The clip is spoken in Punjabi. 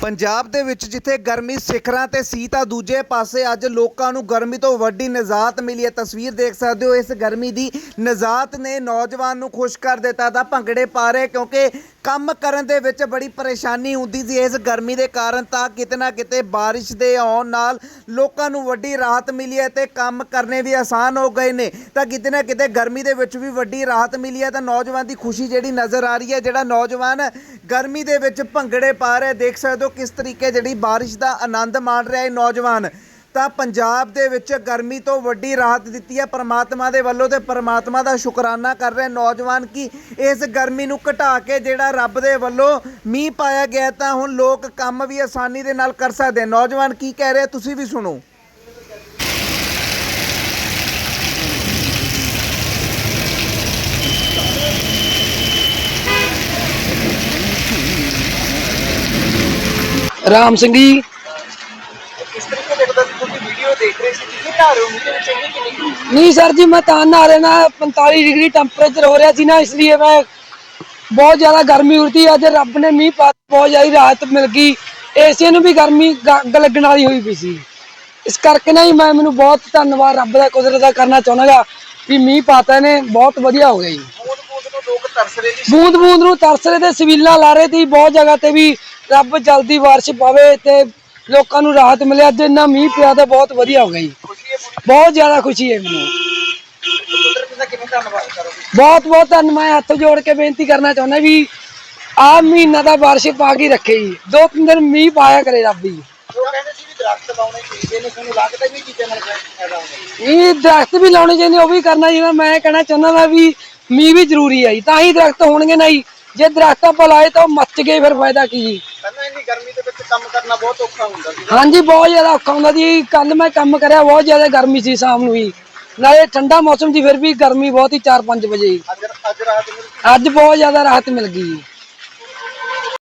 ਪੰਜਾਬ ਦੇ ਵਿੱਚ ਜਿੱਥੇ ਗਰਮੀ ਸਿਖਰਾਂ ਤੇ ਸੀ ਤਾਂ ਦੂਜੇ ਪਾਸੇ ਅੱਜ ਲੋਕਾਂ ਨੂੰ ਗਰਮੀ ਤੋਂ ਵੱਡੀ ਨਿਜਾਤ ਮਿਲੀ ਹੈ। ਤਸਵੀਰ ਦੇਖ ਸਕਦੇ ਹੋ, ਇਸ ਗਰਮੀ ਦੀ ਨਿਜਾਤ ਨੇ ਨੌਜਵਾਨ ਨੂੰ ਖੁਸ਼ ਕਰ ਦਿੱਤਾ। ਤਾਂ ਭੰਗੜੇ ਪਾ ਰਹੇ ਕਿਉਂਕਿ ਕੰਮ ਕਰਨ ਦੇ ਵਿੱਚ ਬੜੀ ਪਰੇਸ਼ਾਨੀ ਹੁੰਦੀ ਸੀ ਇਸ ਗਰਮੀ ਦੇ ਕਾਰਨ, ਤਾਂ ਕਿਤੇ ਨਾ ਕਿਤੇ ਬਾਰਿਸ਼ ਦੇ ਆਉਣ ਨਾਲ ਲੋਕਾਂ ਨੂੰ ਵੱਡੀ ਰਾਹਤ ਮਿਲੀ ਹੈ ਤੇ ਕੰਮ ਕਰਨੇ ਵੀ ਆਸਾਨ ਹੋ ਗਏ ਨੇ। ਤਾਂ ਕਿਤੇ ਨਾ ਕਿਤੇ ਗਰਮੀ ਦੇ ਵਿੱਚ ਵੀ ਵੱਡੀ ਰਾਹਤ ਮਿਲੀ ਹੈ ਤਾਂ ਨੌਜਵਾਨ ਦੀ ਖੁਸ਼ੀ ਜਿਹੜੀ ਨਜ਼ਰ ਆ ਰਹੀ ਹੈ, ਜਿਹੜਾ ਨੌਜਵਾਨ ਗਰਮੀ ਦੇ ਵਿੱਚ ਭੰਗੜੇ ਪਾ ਰਿਹਾ ਦੇਖ ਸਕਦੇ ਹੋ ਕਿਸ ਤਰੀਕੇ ਜਿਹੜੀ ਬਾਰਿਸ਼ ਦਾ ਆਨੰਦ ਮਾਣ ਰਿਹਾ ਹੈ ਨੌਜਵਾਨ। ਤਾਂ ਪੰਜਾਬ ਦੇ ਵਿੱਚ ਗਰਮੀ ਤੋਂ ਵੱਡੀ ਰਾਹਤ ਦਿੱਤੀ ਹੈ। ਪਰਮਾਤਮਾ ਦੇ ਵੱਲੋਂ ਤੇ ਪਰਮਾਤਮਾ ਦਾ ਸ਼ੁਕਰਾਨਾ ਕਰ ਰਿਹਾ ਨੌਜਵਾਨ ਕਿ ਇਸ ਗਰਮੀ ਨੂੰ ਘਟਾ ਕੇ ਜਿਹੜਾ ਰੱਬ ਦੇ ਵੱਲੋਂ ਮੀਂਹ ਪਾਇਆ ਗਿਆ ਤਾਂ ਹੁਣ ਲੋਕ ਕੰਮ ਵੀ ਆਸਾਨੀ ਦੇ ਨਾਲ ਕਰ ਸਕਦੇ ਨੌਜਵਾਨ ਕੀ ਕਹਿ ਰਹੇ? ਤੁਸੀਂ ਵੀ ਸੁਣੋ। ਰਾਮ ਸਿੰਘ ਜੀ ਕਿਸ ਤਰੀਕੇ ਦੇ ਬਤਾ ਤੁਸੀਂ ਵੀਡੀਓ ਦੇਖ ਰਹੇ ਸੀ? ਕਿ ਘਰ ਹੋ ਮੀਂਹ ਦੇ ਵਿੱਚ ਇੰਨੀ ਕਿ ਨਹੀਂ ਸਰ ਜੀ ਮੈਂ ਤਾਂ ਨਾ 45 ਡਿਗਰੀ ਟੈਂਪਰੇਚਰ ਹੋ ਰਿਹਾ ਸੀ ਨਾ ਇਸ ਲਈ ਮੈਂ ਬਹੁਤ ਜ਼ਿਆਦਾ ਗਰਮੀ ਉਰਤੀ ਅੱਜ ਰੱਬ ਨੇ ਮੀਂਹ ਪਾ ਬਹੁਤ ਜ਼ਿਆਦਾ ਰਾਹਤ ਮਿਲ ਗਈ। ਏਸੀ ਨੂੰ ਵੀ ਗਰਮੀ ਗ- ਅੱਗ ਲੱਗਣ ਵਾਲੀ ਹੋਈ ਪਈ ਸੀ। ਇਸ ਕਰਕੇ ਨਾ ਜੀ ਮੈਂ ਮੈਨੂੰ ਬਹੁਤ ਧੰਨਵਾਦ ਰੱਬ ਦਾ ਕੁਦਰਤ ਦਾ ਕਰਨਾ ਚਾਹੁੰਦਾਗਾ ਵੀ ਮੀਂਹ ਪਾਤਾ ਨੇ ਬਹੁਤ ਵਧੀਆ ਹੋ ਗਿਆ ਜੀ। ਬੂੰਦ ਬੂੰਦ ਨੂੰ ਲੋਕ ਤਰਸ ਰਹੇ ਸੀ। ਬੂੰਦ ਬੂੰਦ ਨੂੰ ਤਰਸ ਰਹੇ ਤੇ ਸਵੀਲਾਂ ਲਾ ਰਹੇ ਤੇ ਬਹੁਤ ਜਗ੍ਹਾ ਤੇ ਵੀ ਰੱਬ ਜਲਦੀ ਬਾਰਿਸ਼ ਪਾਵੇ ਤੇ ਲੋਕਾਂ ਨੂੰ ਰਾਹਤ ਮਿਲੇ ਅੱਜ ਇੰਨਾ ਮੀਂਹ ਪਿਆ ਤਾਂ ਬਹੁਤ ਵਧੀਆ ਹੋ ਗਿਆ ਜੀ। ਬਹੁਤ ਜ਼ਿਆਦਾ ਖੁਸ਼ੀ ਹੈ ਮੈਨੂੰ। ਧੰਨਵਾਦ ਬਹੁਤ ਬਹੁਤ ਧੰਨ ਮੈਂ ਹੱਥ ਜੋੜ ਕੇ ਬੇਨਤੀ ਕਰਨਾ ਚਾਹੁੰਦਾ ਵੀ ਆਹ ਮਹੀਨਾ ਦਾ ਬਾਰਿਸ਼ ਪਾ ਕੇ ਰੱਖੇ ਜੀ। ਦੋ ਤਿੰਨ ਦਿਨ ਮੀਂਹ ਪਾਇਆ ਕਰੇ ਰੱਬ ਜੀ। ਇਹ ਦਰਖਤ ਵੀ ਲਾਉਣੇ ਚਾਹੀਦੇ ਉਹ ਵੀ ਕਰਨਾ ਜਿਵੇਂ ਮੈਂ ਕਹਿਣਾ ਚਾਹੁੰਦਾ ਵਾ ਵੀ ਮੀਂਹ ਵੀ ਜ਼ਰੂਰੀ ਹੈ ਜੀ। ਤਾਂ ਹੀ ਦਰਖਤ ਹੋਣਗੇ ਨਾ ਜੀ। ਜੇ ਦਰਖਤ ਆਪਾਂ ਲਾਏ ਤਾਂ ਉਹ ਮੱਚ ਗਏ ਫਿਰ ਫਾਇਦਾ ਕੀ ਜੀ? ਪਹਿਲਾਂ ਇੰਨੀ ਗਰਮੀ ਦੇ ਵਿੱਚ ਕੰਮ ਕਰਨਾ ਬਹੁਤ ਔਖਾ ਹੁੰਦਾ ਸੀ। ਹਾਂਜੀ ਬਹੁਤ ਜ਼ਿਆਦਾ ਔਖਾ ਹੁੰਦਾ ਜੀ ਕੱਲ ਮੈਂ ਕੰਮ ਕਰਿਆ ਬਹੁਤ ਜ਼ਿਆਦਾ ਗਰਮੀ ਸੀ ਸ਼ਾਮ ਨੂੰ ਹੀ ਨਾਲੇ ਠੰਡਾ ਮੌਸਮ ਸੀ ਫਿਰ ਵੀ ਗਰਮੀ ਬਹੁਤ ਹੀ 4-5 ਵਜੇ। ਅੱਜ ਅੱਜ ਰਾਤ ਨੂੰ ਅੱਜ ਬਹੁਤ ਜ਼ਿਆਦਾ ਰਾਹਤ ਮਿਲ ਗਈ। ਜੀ